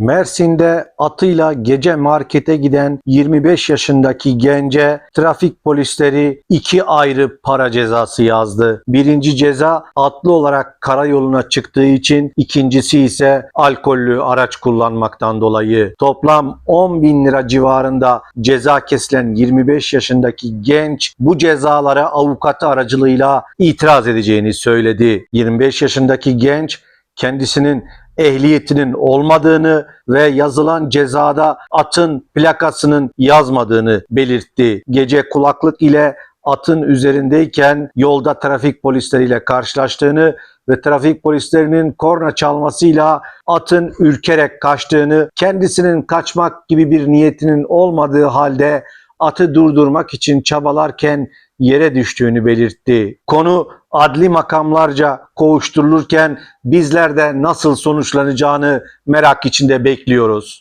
Mersin'de atıyla gece markete giden 25 yaşındaki gence trafik polisleri iki ayrı para cezası yazdı. Birinci ceza atlı olarak karayoluna çıktığı için, ikincisi ise alkollü araç kullanmaktan dolayı. Toplam 10 bin lira civarında ceza kesilen 25 yaşındaki genç bu cezalara avukatı aracılığıyla itiraz edeceğini söyledi. 25 yaşındaki genç kendisinin ehliyetinin olmadığını ve yazılan cezada atın plakasının yazmadığını belirtti. Gece kulaklık ile atın üzerindeyken yolda trafik polisleriyle karşılaştığını ve trafik polislerinin korna çalmasıyla atın ürkerek kaçtığını, kendisinin kaçmak gibi bir niyetinin olmadığı halde atı durdurmak için çabalarken yere düştüğünü belirtti. Konu adli makamlarca kovuşturulurken bizler de nasıl sonuçlanacağını merak içinde bekliyoruz.